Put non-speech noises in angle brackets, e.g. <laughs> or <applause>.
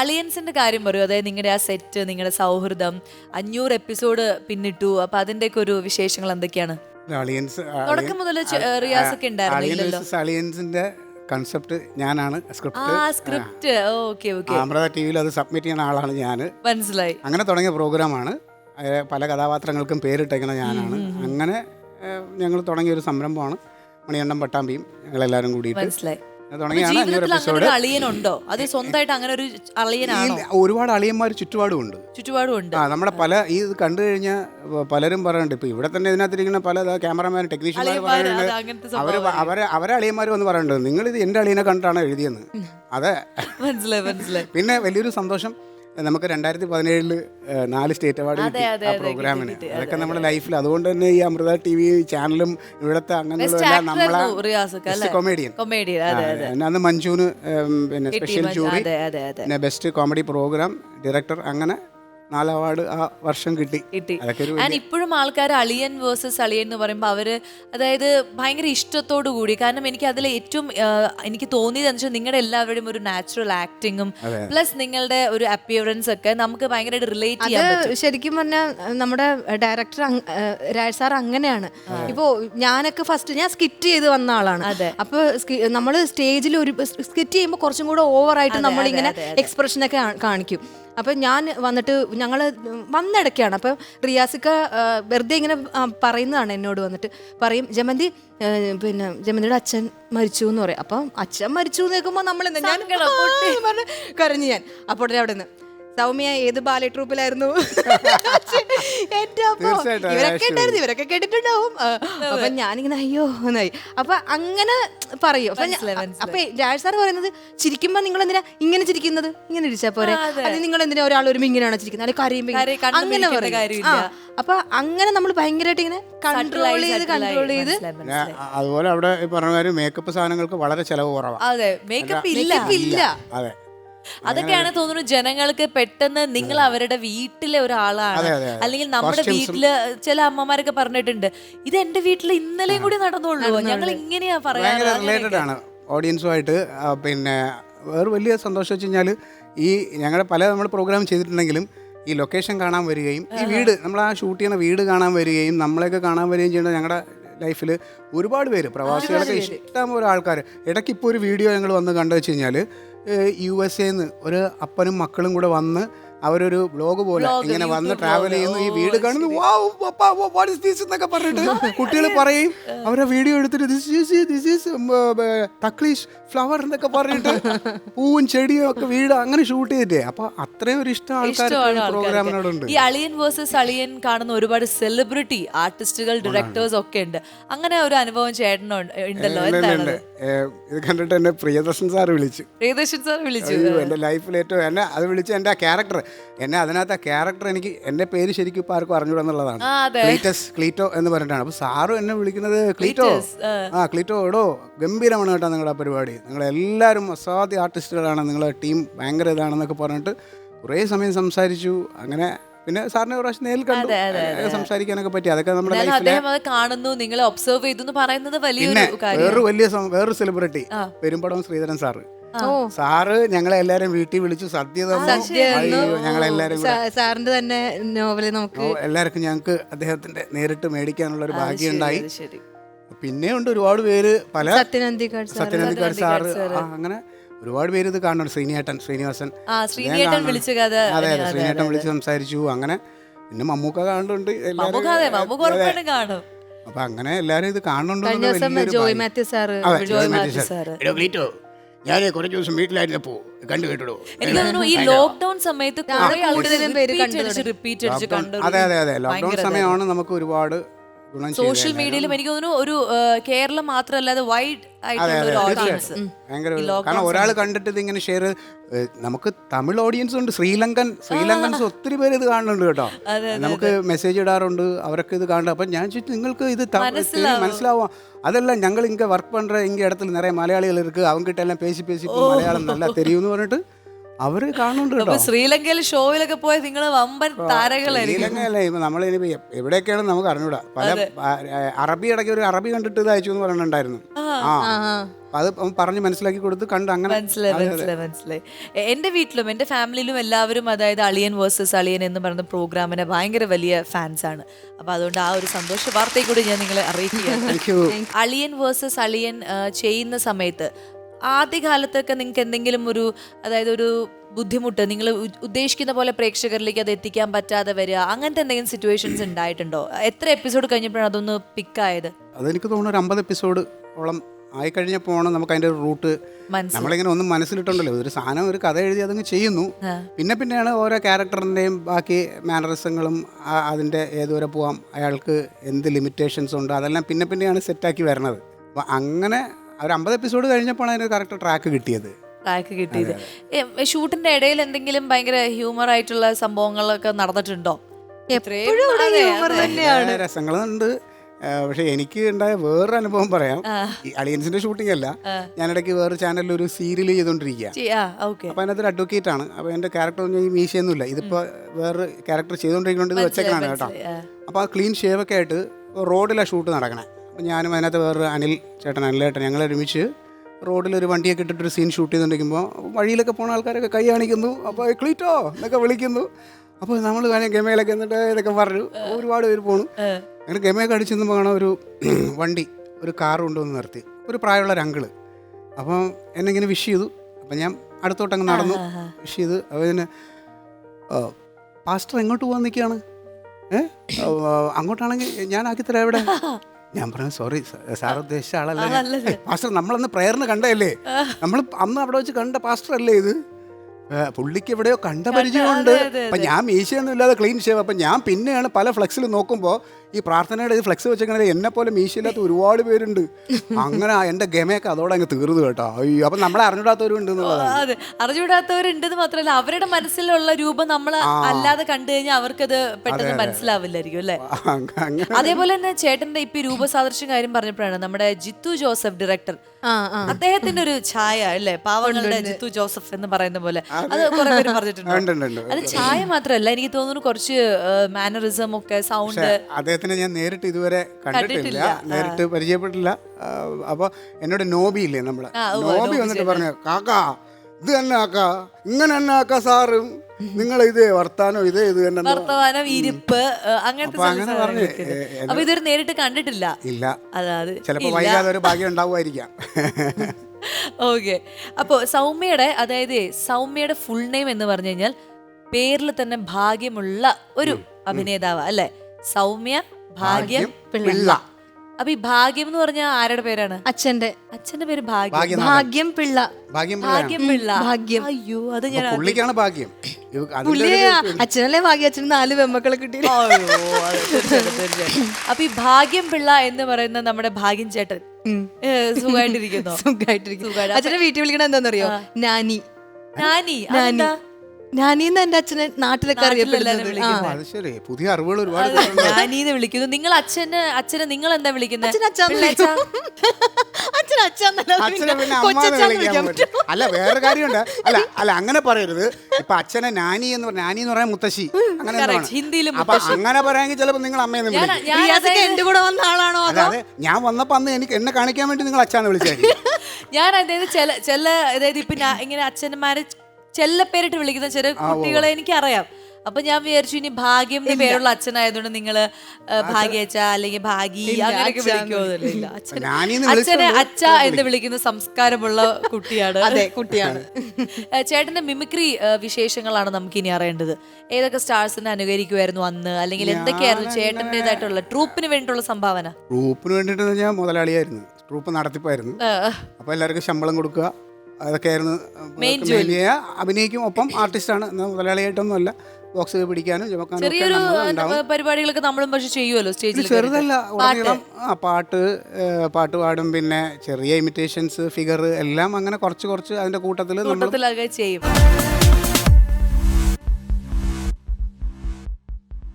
അളിയൻസിന്റെ കാര്യം പറയൂ. അതായത് നിങ്ങളുടെ ആ സെറ്റ് നിങ്ങളുടെ സൗഹൃദം അഞ്ഞൂറ് എപ്പിസോഡ് പിന്നിട്ടു. അപ്പൊ അതിന്റെയൊക്കെ ഒരു വിശേഷങ്ങൾ എന്തൊക്കെയാണ്? അളിയൻസ് തുടക്കം മുതൽ റിയാസ് ഒക്കെ ഉണ്ടായിരുന്നില്ലല്ലോ. അളിയൻസ് അളിയൻസിന്റെ കൺസെപ്റ്റ് ഞാനാണ് script script okay okay. Amrita T വിയിൽ അത് സബ്മിറ്റ് ചെയ്യുന്ന ആളാണ് ഞാൻ മനസ്സിലായി. അങ്ങനെ തുടങ്ങിയ പ്രോഗ്രാമാണ്. ആണ് പല കഥാപാത്രങ്ങൾക്കും പേരിട്ടേക്കുന്ന ഞാനാണ്. അങ്ങനെ ഞങ്ങൾ തുടങ്ങിയ ഒരു സംരംഭമാണ് മണിയണ്ണം പട്ടാമ്പിയും ഞങ്ങളെല്ലാവരും കൂടിയിട്ട്. മനസ്സിലായി. തുടങ്ങിയാണ് അളിയനുണ്ടോ? അത് സ്വന്തമായിട്ട് അങ്ങനെ ഒരു അളിയനാണോ? ഒരുപാട് അളിയന്മാർ ചുറ്റുപാടും ഉണ്ട്. ചുറ്റുപാടും ഉണ്ട്. ആ നമ്മുടെ പല ഈ ഇത് കണ്ടു കഴിഞ്ഞാൽ പലരും പറയുന്നുണ്ട്. ഇപ്പൊ ഇവിടെ തന്നെ ഇതിനകത്തിരിക്കുന്ന പല ക്യാമറമാൻ ടെക്നീഷ്യന്മാർ അളിയന്മാര് പറയുന്നുണ്ട്. അങ്ങനത്തെ അവർ അവരെ അവരെ അളിയന്മാർ വന്ന് പറയുന്നുണ്ട്. നിങ്ങൾ ഇത് എന്റെ അളിയനെ കണ്ടിട്ടാണ് എഴുതിയെന്ന്. അതെ. മനസ്സിലായി മനസ്സിലായി. പിന്നെ വലിയൊരു സന്തോഷം. നമുക്ക് രണ്ടായിരത്തി പതിനേഴിൽ നാല് സ്റ്റേറ്റ് അവാർഡ് കിട്ടി ആ പ്രോഗ്രാമിന്. അതൊക്കെ നമ്മുടെ ലൈഫിൽ അതുകൊണ്ട് തന്നെ ഈ അമൃത ടി വി ചാനലും ഇവിടുത്തെ അങ്ങനെയുള്ള നമ്മളെ കൊമേഡിയൻ അന്ന് മഞ്ജുവിന് പിന്നെ സ്പെഷ്യൽ. ജൂറി പിന്നെ ബെസ്റ്റ് കോമഡി പ്രോഗ്രാം ഡയറക്ടർ അങ്ങനെ നാല് അവാർഡ് ആ വർഷം കിട്ടി. കിട്ടി. അതൊക്കെ ഒരു ആൻഡ് ഇപ്പോഴും ആൾക്കാർ അളിയൻ വേഴ്സസ് അളിയൻ എന്ന് പറയുമ്പോൾ അവർ അതായത് ഭയങ്കര ഇഷ്ടത്തോടു കൂടി. കാരണം എനിക്ക് അതിൽ ഏറ്റവും ആ, എനിക്ക് തോന്നിയത് എന്ന് വെച്ചാൽ നിങ്ങളുടെ എല്ലാവരുടെയും ഒരു നാച്ചുറൽ ആക്ടിങ്ങും പ്ലസ് നിങ്ങളുടെ ഒരു അപ്പിയറൻസ് ഒക്കെ നമുക്ക് ഭയങ്കരമായിട്ട് റിലേറ്റ് ചെയ്യാൻ അത് ശരിക്കും പറഞ്ഞാൽ നമ്മുടെ ഡയറക്ടർ രാജ് സാർ അങ്ങനെയാണ്. ഇപ്പോ ഞാനൊക്കെ ഫസ്റ്റ് ഞാൻ സ്കിറ്റ് ചെയ്ത് വന്ന ആളാണ്. അതെ. അപ്പൊ നമ്മൾ സ്റ്റേജിൽ ഒരു സ്കിറ്റ് ചെയ്യുമ്പോൾ കുറച്ചും കൂടെ ഓവറായിട്ട് നമ്മൾ ഇങ്ങനെ എക്സ്പ്രഷൻ ഒക്കെ കാ- കാണിക്കും. അപ്പൊ ഞാൻ വന്നിട്ട് ഞങ്ങൾ വന്നിടയ്ക്കാണ്. അപ്പം റിയാസിക്ക വെറുതെ ഇങ്ങനെ പറയുന്നതാണ് എന്നോട് വന്നിട്ട്. പറയും ജമന്തി പിന്നെ ജമന്തിയുടെ അച്ഛൻ മരിച്ചു എന്ന് പറയും. അപ്പം അച്ഛൻ മരിച്ചു എന്ന് കേൾക്കുമ്പോൾ നമ്മൾ ഞാൻ കരഞ്ഞു ഞാൻ. അപ്പോൾ അവിടെ നിന്ന് സൗമ്യ ഏത് ബാലെ ട്രൂപ്പിലായിരുന്നു? എന്റെ അപ്പൊ ഇവരൊക്കെ ഉണ്ടായിരുന്നു ഇവരൊക്കെ കേട്ടിട്ടുണ്ടാവും. അപ്പൊ ഞാനിങ്ങനെ അയ്യോ എന്നായി. അപ്പൊ അങ്ങനെ പറയും. അപ്പൊ രാജ് സാർ പറയുന്നത് ചിരിക്കുമ്പോ നിങ്ങൾ എന്തിനാ ഇങ്ങനെ ചിരിക്കുന്നത്? ഇങ്ങനെ ഇരിച്ചാ പോരെ? അത്. നിങ്ങൾ എന്തിനാ ഒരാൾ ഒരു ഇങ്ങനെയാണ് ചിരിക്കുന്നത്? അല്ലെങ്കിൽ കരയുമ്പോ അങ്ങനെ പറയും. അപ്പൊ അങ്ങനെ നമ്മൾ ഭയങ്കരമായിട്ട് ഇങ്ങനെ കൺട്രോൾ ചെയ്ത് കൺട്രോൾ ചെയ്ത് അതുപോലെ അവിടെ പറഞ്ഞ കാര്യം മേക്കപ്പ് സാധനങ്ങൾക്ക് വളരെ ചെലവ് കുറവാണ് അതെ മേക്കപ്പ് ഇല്ല. ഇല്ല. അതെ. അതൊക്കെയാണ് തോന്നുന്നു ജനങ്ങൾക്ക് പെട്ടെന്ന് നിങ്ങൾ അവരുടെ വീട്ടിലെ ഒരാളാണ്. അല്ലെങ്കിൽ നമ്മുടെ വീട്ടിൽ ചില അമ്മമാരൊക്കെ പറഞ്ഞിട്ടുണ്ട് ഇത് എന്റെ വീട്ടിൽ ഇന്നലെയും കൂടി നടന്നുള്ളൂ. ഞങ്ങൾ ഇങ്ങനെയാ പറയാറ്? റിലേറ്റഡ് ആണ് ഓഡിയൻസുമായിട്ട് പിന്നെ വേറെ വലിയ സന്തോഷം വെച്ച് കഴിഞ്ഞാൽ ഈ ഞങ്ങളുടെ പല നമ്മൾ പ്രോഗ്രാം ചെയ്തിട്ടുണ്ടെങ്കിലും ഈ ലൊക്കേഷൻ കാണാൻ വരികയും ഈ വീട് നമ്മൾ ആ ഷൂട്ട് ചെയ്യുന്ന വീട് കാണാൻ വരികയും നമ്മളെയൊക്കെ കാണാൻ വരികയും ചെയ്യുന്ന ഞങ്ങളുടെ ലൈഫിൽ ഒരുപാട് പേര് പ്രവാസികളൊക്കെ ഇഷ്ടം പോലെ ആൾക്കാർ ഇടയ്ക്ക് ഇപ്പോൾ ഒരു വീഡിയോ ഞങ്ങൾ വന്ന് കണ്ടു വെച്ച് കഴിഞ്ഞാൽ യു എസ് എന്ന് ഒരു അപ്പനും മക്കളും കൂടെ വന്ന് അവരൊരു ബ്ലോഗ് പോലെ ഇങ്ങനെ വന്ന് YouTube ട്രാവൽ. ചെയ്യുന്നു. ഈ ഓ, വീട് കാണുന്നു. "Wow, papa, what is this?" എന്നൊക്കെ പറഞ്ഞിട്ട് കുട്ടികൾ പറയും. അവരെ വീഡിയോ എടുത്തിട്ട് ദിസ് ഈസ് ഈസ് തക്ലീഷ് ഫ്ലവർ എന്നൊക്കെ പറഞ്ഞിട്ട് പൂവും ചെടിയും ഒക്കെ വീട് അങ്ങനെ ഷൂട്ട് ചെയ്തിട്ടേ. അപ്പൊ അത്രയും ഒരു ഇഷ്ടം ഇഷ്ടമാണ് ആൾക്കാർക്ക് പ്രോഗ്രാമിനോടുണ്ട്. ആൾക്കാർക്ക്. ഈ അളിയൻ വേഴ്സസ് അളിയൻ കാണുന്ന ഒരുപാട് സെലിബ്രിറ്റി ആർട്ടിസ്റ്റുകൾ ഡയറക്ടേഴ്സ് ഒക്കെ ഉണ്ട്. അങ്ങനെ ഒരു അനുഭവം ചേട്ടനോ ഉണ്ടല്ലോ? എന്താണ്. ഏ, ഇത് കണ്ടിട്ട് എന്നെ പ്രിയദർശൻ സാർ വിളിച്ചു. പ്രിയദർശൻ സാർ വിളിച്ചു. അയ്യോ, എന്റെ ലൈഫിൽ ഏറ്റവും എന്നെ അത് വിളിച്ച് എന്റെ ആ ക്യാരക്ടർ എന്നെ അതിനകത്ത് ആ ക്യാരക്ടർ എനിക്ക് എന്റെ പേര് ശരിക്കും ഇപ്പോൾ ആർക്കും അറിഞ്ഞൂടാ എന്നുള്ളതാണ്. ആ, അതെ. ക്ലീറ്റസ് ക്ലീറ്റോ എന്ന് പറഞ്ഞിട്ടാണ്. അപ്പോൾ സാറും എന്നെ വിളിക്കുന്നത് ക്ലീറ്റോ. ആ. ക്ലീറ്റോ എടോ ഗംഭീരമാണ് കേട്ടോ നിങ്ങളുടെ പരിപാടി. നിങ്ങളെല്ലാവരും അസാധ്യ ആർട്ടിസ്റ്റുകളാണ് നിങ്ങളുടെ ടീം ഭയങ്കര ഇതാണെന്നൊക്കെ പറഞ്ഞിട്ട് കുറേ സമയം സംസാരിച്ചു. അങ്ങനെ പിന്നെ സാറിനെ പ്രാവശ്യം നേരിൽ കണ്ടു. സംസാരിക്കാനൊക്കെ പറ്റി. അതൊക്കെ നമ്മുടെ ലൈഫിലെ കാണുന്നു നിങ്ങളെ ഒബ്സർവ് ചെയ്തു പറയുന്നത് കാര്യം വേറൊരു വലിയ വേറൊരു celebrity Perumbadavam Sreedharan sir. Sir ഞങ്ങളെ എല്ലാരും വീട്ടിൽ വിളിച്ചു സദ്യ ഞങ്ങളെല്ലാരും സാറിന്റെ തന്നെ നോവൽ നമുക്ക് എല്ലാവർക്കും ഞങ്ങൾക്ക് അദ്ദേഹത്തിന്റെ നേരിട്ട് മേടിക്കാനുള്ള ഒരു ഭാഗ്യം ഉണ്ടായി പിന്നെ ഉണ്ട് ഒരുപാട് പേര് പല സത്യനന്ദിക്കാട് സാറ് ആ, അങ്ങനെ ഒരുപാട് പേര് ഇത് കാണുന്നുണ്ട് ശ്രീനിയേട്ടൻ ശ്രീനിവാസൻ. വിളിച്ച കഥ. അതെ അതെ ശ്രീനിയേട്ടൻ വിളിച്ച് സംസാരിച്ചു. അങ്ങനെ പിന്നെ മമ്മൂക്ക കാണുന്നുണ്ട് എല്ലാവരും അപ്പൊ അങ്ങനെ എല്ലാരും ഇത് കാണുന്നുണ്ട് ജോയ് മാത്യു സാറ് ജോയ് മാത്യു സാറ്. ഞാൻ കുറച്ച് ദിവസം വീട്ടിലായിരുന്നപ്പോ കണ്ടു കേട്ടോ എനിക്ക് തോന്നുന്നു ഈ ലോക്ക്ഡൌൺ സമയത്ത് കൂടുതലും പേര് റിപ്പീറ്റ് അടിച്ച് കണ്ടു അതെ അതെ അതെ. ലോക്ക്ഡൌൺ സമയമാണ് നമുക്ക് ഒരുപാട്. സോഷ്യൽ മീഡിയയിലും എനിക്ക് തോന്നുന്നു ഒരു കേരളം മാത്രമല്ലാതെ വൈഡ് കാരണം ഒരാൾ കണ്ടിട്ട് ഇതിങ്ങനെ ഷെയർ നമുക്ക് തമിഴ് ഓഡിയൻസ് ഉണ്ട് ശ്രീലങ്കൻ ശ്രീലങ്കൻസ് ഒത്തിരി പേര് ഇത് കാണുന്നുണ്ട് കേട്ടോ. നമുക്ക് മെസ്സേജ് ഇടാറുണ്ട് അവരൊക്കെ ഇത് കാണുന്നുണ്ട്. അപ്പം ഞാൻ ചോദിച്ചു നിങ്ങൾക്ക് ഇത് മനസ്സിലാവാം. அதெல்லாம் ഞങ്ങൾ ഇങ്ങനെ വർക്ക് പണ്ട ഇങ്ങനെ ഇടത്തിൽ നിറയെ മലയാളികൾ ഇരിക്കുക അവൻ അവങ്കിട്ടെല്ലാം പേശി പേശി മലയാളം നല്ല തെരുവെന്ന് പറഞ്ഞിട്ട് അവർ കാണുന്നുണ്ട് ശ്രീലങ്കയിൽ ഷോയിലൊക്കെ പോയ നിങ്ങൾ വമ്പൻ ഇപ്പൊ നമ്മൾ ഇനി എവിടെയൊക്കെയാണ് നമുക്ക് അറിഞ്ഞൂടാ. പല അറബി ഇടയ്ക്ക് ഒരു അറബി കണ്ടിട്ട് ഇത് അയച്ചു എന്ന് പറഞ്ഞിട്ടുണ്ടായിരുന്നു. ആ അത് പറഞ്ഞ് മനസ്സിലാക്കി കൊടുത്ത് കണ്ട് അങ്ങനെ മനസ്സിലായി മനസ്സിലായി മനസ്സിലായി. എന്റെ എന്റെ വീട്ടിലും എന്റെ ഫാമിലിയിലും എല്ലാവരും അതായത് അളിയൻ വേഴ്സസ് അളിയൻ എന്ന് പറയുന്ന പ്രോഗ്രാമിന് ഭയങ്കര വലിയ ഫാൻസ് ആണ്. അപ്പോൾ അതുകൊണ്ട് ആ ഒരു സന്തോഷ വാർത്തയെ കൂടി ഞാൻ നിങ്ങളെ അറിയിക്കുകയാണ്. അളിയൻ വേഴ്സസ് അളിയൻ ചെയ്യുന്ന സമയത്ത് ആദ്യകാലത്തൊക്കെ നിങ്ങൾക്ക് എന്തെങ്കിലും ഒരു അതായത് ഒരു ബുദ്ധിമുട്ട് നിങ്ങൾ ഉദ്ദേശിക്കുന്ന പോലെ പ്രേക്ഷകരിലേക്ക് അത് എത്തിക്കാൻ പറ്റാതെ വരിക അങ്ങനത്തെ എന്തെങ്കിലും സിറ്റുവേഷൻസ് ഉണ്ടായിട്ടുണ്ടോ? എത്ര എപ്പിസോഡ് കഴിഞ്ഞപ്പോഴാണ് അതൊന്ന് പിക്കായത് അതെനിക്ക് തോന്നുന്നു ഒരു അമ്പത് എപ്പിസോഡ് ഓളം ആയി കഴിഞ്ഞപ്പോഴാണ് നമുക്ക് അതിന്റെ ഒരു റൂട്ട് നമ്മളിങ്ങനെ ഒന്നും മനസ്സിലിട്ടുണ്ടല്ലോ. ഒരു സാധനം ഒരു കഥ എഴുതി അതങ്ങ് ചെയ്യുന്നു. പിന്നെ പിന്നെയാണ് ഓരോ ക്യാരക്ടറിന്റെയും ബാക്കി മാനറിസങ്ങളും അതിന്റെ ഏതുവരെ പോവാം അയാൾക്ക് എന്ത് ലിമിറ്റേഷൻസ് ഉണ്ട് അതെല്ലാം പിന്നെ പിന്നെയാണ് സെറ്റാക്കി വരണത്. അപ്പോൾ അങ്ങനെ ഒരു അമ്പത് എപ്പിസോഡ് കഴിഞ്ഞപ്പോഴാണ് അതിന് കറക്റ്റ് ട്രാക്ക് കിട്ടിയത്. ട്രാക്ക് കിട്ടിയത്. ഷൂട്ടിന്റെ ഇടയിൽ എന്തെങ്കിലും ഭയങ്കര ഹ്യൂമർ ആയിട്ടുള്ള സംഭവങ്ങളൊക്കെ നടന്നിട്ടുണ്ടോ? രസങ്ങളുണ്ട്. പക്ഷെ എനിക്ക് ഉണ്ടായ വേറൊരു അനുഭവം പറയാം. ഈ അലിയൻസിന്റെ ഷൂട്ടിംഗ് അല്ല. ഞാനിടയ്ക്ക് വേറെ ചാനലിൽ ഒരു സീരിയൽ ചെയ്തോണ്ടിരിക്കുക അപ്പൊ ആ ഓക്കെ അപ്പോൾ അതിനകത്ത് ഒരു അഡ്വക്കേറ്റ് ആണ്. അപ്പൊ എന്റെ ക്യാരക്ടർ ഈ മീശയൊന്നുമില്ല. ഇതിപ്പോ വേറെ ക്യാരക്ടർ ചെയ്തോണ്ടിരിക്കുന്നുണ്ട് ഇത് വെച്ചേക്കാണ് കേട്ടോ. അപ്പൊ ആ ക്ലീൻ ഷേവ് ഒക്കെ ആയിട്ട് റോഡിലാണ് ഷൂട്ട് നടക്കണേ. ഞാനും അതിനകത്ത് വേറൊരു അനിൽ ചേട്ടൻ അനിലേട്ടൻ ഞങ്ങൾ ഒരുമിച്ച് റോഡിലൊരു ഒരു വണ്ടിയൊക്കെ ഇട്ടിട്ട് ഒരു സീൻ ഷൂട്ട് ചെയ്തുകൊണ്ടിരിക്കുമ്പോൾ വഴിയിലൊക്കെ പോണ ആൾക്കാരൊക്കെ കൈ കാണിക്കുന്നു. അപ്പോൾ ക്ലീറ്റോ? എന്നൊക്കെ വിളിക്കുന്നു. അപ്പോൾ നമ്മൾ ഗമയിലൊക്കെ എന്നിട്ട് ഇതൊക്കെ പറഞ്ഞു. ഒരുപാട് പേര് പോണു. അങ്ങനെ ഗമയൊക്കെ അടിച്ചു നിന്നുമ്പോൾ കാണാൻ ഒരു <clears throat> വണ്ടി ഒരു കാർ കൊണ്ടുവന്ന് നിർത്തി. ഒരു പ്രായമുള്ള ഒരു അങ്കിൾ അപ്പം എന്നെ ഇങ്ങനെ വിഷ് ചെയ്തു. അപ്പം ഞാൻ അടുത്തോട്ടങ്ങ് നടന്നു. വിഷ് ചെയ്ത് അപ്പോൾ ഇതിന് പാസ്റ്റർ എങ്ങോട്ട് പോകാൻ നിൽക്കുകയാണ്? ഏഹ് അങ്ങോട്ടാണെങ്കിൽ ഞാൻ ആക്കിത്തരാം എവിടെ? <laughs> ഞാൻ പറഞ്ഞു സോറി സാർ ഉദ്ദേശിച്ച ആളല്ലേ മാസ്റ്റർ നമ്മളന്ന് പ്രേയറിന് കണ്ടതല്ലേ? നമ്മൾ അന്ന് അവിടെ വെച്ച് കണ്ട പാസ്റ്റർ അല്ലേ ഇത്? പുള്ളിക്ക് എവിടെയോ കണ്ട പരിചയമുണ്ട്. അപ്പൊ ഞാൻ മീശയൊന്നും ഇല്ലാതെ ക്ലീൻ ഷേവ് അപ്പൊ ഞാൻ പിന്നെയാണ് പല ഫ്ലെക്സിൽ നോക്കുമ്പോൾ ഈ പ്രാർത്ഥനയുടെ ഇത് ഫ്ലെക്സ് വെച്ചേക്കണത് എന്നെ പോലെ മീശയില്ലാത്ത ഒരുപാട് പേരുണ്ട്. അങ്ങനെ എന്റെ ഗമയൊക്കെ അതോടെ അങ്ങ് തീർന്നു കേട്ടോ. അയ്യോ അപ്പൊ നമ്മളെ അറിഞ്ഞിടാത്തവരുണ്ട് അതെ. അറിഞ്ഞുകൂടാത്തവരുണ്ടെന്ന് മാത്രമല്ല അവരുടെ മനസ്സിലുള്ള രൂപം നമ്മൾ അല്ലാതെ കണ്ടു കഴിഞ്ഞാൽ അവർക്കത് പെട്ടെന്ന് മനസ്സിലാവില്ലായിരിക്കും അല്ലേ? അതേപോലെ തന്നെ ചേട്ടന്റെ ഇപ്പൊ രൂപസാദൃശ്യം കാര്യം പറഞ്ഞപ്പോഴാണ് നമ്മുടെ ജിത്തു ജോസഫ് ഡയറക്ടർ അദ്ദേഹത്തിന്റെ ഒരു ഛായ അല്ലേ? പാവങ്ങളുടെ ജിത്തു ജോസഫ് എന്ന് പറയുന്ന പോലെ. അത്. കുറെ പേര് പറഞ്ഞിട്ടുണ്ട്. അത് ഛായ മാത്രമല്ല എനിക്ക് തോന്നുന്നു കുറച്ച് മാനറിസം ഒക്കെ സൗണ്ട് അദ്ദേഹത്തിനെ ഞാൻ നേരിട്ട് ഇതുവരെ കണ്ടിട്ടില്ല. നേരിട്ട് പരിചയപ്പെട്ടില്ല. ആ, അപ്പൊ എന്നോട് നോബി ഇല്ലേ നമ്മൾ നോബി വന്നിട്ട് പറഞ്ഞു കാക്ക ഇത് തന്നെ ആക്ക. ഇങ്ങനെ തന്നെ ആക്ക സാറും. നിങ്ങൾ ഇത് വർത്താനോ ഇത് ഇത് തന്നെ വർത്തമാനം ഇരിപ്പ് അങ്ങനത്തെ പറഞ്ഞു. അപ്പൊ ഇതൊരു നേരിട്ട് കണ്ടിട്ടില്ല. ഇല്ല. അതായത് ചിലപ്പോ വൈകാതെ ഒരു ഭാഗ്യം ഉണ്ടാവുമായിരിക്കാം. <laughs> ഓക്കെ. അപ്പോൾ സൗമ്യയുടെ അതായത് സൗമ്യയുടെ ഫുൾ നെയിം എന്ന് പറഞ്ഞു കഴിഞ്ഞാൽ പേരിൽ തന്നെ ഭാഗ്യമുള്ള ഒരു അഭിനേതാവ് അല്ലെ? സൗമ്യ ഭാഗ്യം പിള്ള. അപ്പൊ ഈ ഭാഗ്യം എന്ന് പറഞ്ഞ ആരുടെ പേരാണ്? അച്ഛന്റെ അച്ഛന്റെ പേര് ഭാഗ്യം. ഭാഗ്യം പിള്ള. ഭാഗ്യം പിള്ള. ഭാഗ്യം. അയ്യോ അത് ഞാൻ പുള്ളിക്കാണ് ഭാഗ്യം. അച്ഛനല്ലേ ഭാഗ്യം? അച്ഛന് നാല് വെമ്മക്കളെ കിട്ടി. അപ്പൊ ഈ ഭാഗ്യം പിള്ള എന്ന് പറയുന്ന നമ്മുടെ ഭാഗ്യം ചേട്ടൻ സുഖമായിട്ടിരിക്കുന്നു. <laughs> സുഖമായിട്ടിരിക്കുന്നു. അച്ഛനെ വീട്ടിൽ വിളിക്കണ എന്താണെന്നറിയോ? നാനി. നാനി. നാനി. അതെന്താ? നാനി എന്ന് എന്റെ അച്ഛനെ നാട്ടിലൊക്കെ നാട്ടിലെല്ലാരും അറിയപ്പെടുന്നത്. ആ. അത് ശരി. പുതിയ അറിവുകൾ ഒരുപാട് അത് നാനീന്ന് വിളിക്കുന്നു. നിങ്ങൾ അച്ഛന് അച്ഛനെ നിങ്ങൾ എന്താ വിളിക്കുന്നത് അച്ഛൻ അച്ഛൻ? അച്ഛൻ അച്ഛൻ അച്ഛനെ പിന്നെ വിളിക്കാൻ പറ്റും. അല്ല വേറെ കാര്യമുണ്ട്. അല്ല അല്ല അങ്ങനെ പറയരുത്. ഇപ്പൊ അച്ഛനെ നാനി എന്ന് പറഞ്ഞ നാനി എന്ന് പറയാൻ മുത്തശ്ശി. അങ്ങനെ എന്തോ Correct. ആണ്. ഹിന്ദിയിൽ അപ്പൊ അങ്ങനെ പറയാമെങ്കിൽ ചിലപ്പോ നിങ്ങൾ അമ്മയെന്ന് ഞാൻ വിളിക്കും. ഞാൻ റിയാസൊക്കെ അതായത് എന്റെ കൂടെ വന്ന ആളാണോ അതോ? അല്ലാതെ ഞാൻ വന്നപ്പോ അന്ന് എനിക്ക് എന്നെ കാണിക്കാൻ വേണ്ടി നിങ്ങൾ അച്ഛാന്ന് വിളിച്ചായിരിക്കും. <laughs> ഞാൻ അതായത് ചില ചില അതായത് ഇപ്പൊ ഞാൻ ഇങ്ങനെ അച്ഛന്മാരെ ചെല്ല പേരിട്ട് വിളിക്കുന്ന ചില കുട്ടികളെ എനിക്കറിയാം. അപ്പൊ ഞാൻ വിചാരിച്ചു ഇനി ഭാഗ്യം പേരുള്ള അച്ഛനായതുകൊണ്ട് നിങ്ങൾ ഭാഗ്യച്ച അല്ലെങ്കിൽ ഭാഗി അങ്ങനെയൊക്കെ വിളിക്കുമോന്നില്ല അച്ഛനെ അച്ഛ എന്ന് വിളിക്കുന്ന സംസ്കാരമുള്ള കുട്ടിയാണ്. <laughs> അതെ കുട്ടിയാണ്. ചേട്ടന്റെ മിമിക്രി വിശേഷങ്ങളാണ് നമുക്ക് ഇനി അറിയേണ്ടത്. ഏതൊക്കെ സ്റ്റാർസിനെ അനുകരിക്കുമായിരുന്നു അന്ന്? അല്ലെങ്കിൽ എന്തൊക്കെയായിരുന്നു ചേട്ടന്റെതായിട്ടുള്ള ട്രൂപ്പിന് വേണ്ടിയിട്ടുള്ള സംഭാവന? ട്രൂപ്പിന് വേണ്ടിയിട്ട് ഞാൻ മുതലാളിയായിരുന്നു. ട്രൂപ്പ് നടത്തിപ്പായിരുന്നു. അപ്പൊ എല്ലാവർക്കും ശമ്പളം കൊടുക്കുക. അതൊക്കെയായിരുന്നു. മെയിൻ. അഭിനയിക്കും. ഒപ്പം ആർട്ടിസ്റ്റാണ്. മലയാളിയായിട്ടൊന്നും അല്ല. ബോക്സ് പിടിക്കാനും ചുമക്കാനും ചെറിയൊരു പരിപാടികളൊക്കെ നമ്മളും പക്ഷെ ചെയ്യുമല്ലോ സ്റ്റേജിൽ ചെറുതല്ല. ഉടനീളം പാട്ട്. പാട്ട് പാടും. പിന്നെ ചെറിയ ഇമിറ്റേഷൻസ് ഫിഗർ എല്ലാം അങ്ങനെ കുറച്ച് കുറച്ച് അതിന്റെ കൂട്ടത്തിൽ നമ്മൾ ചെയ്യും.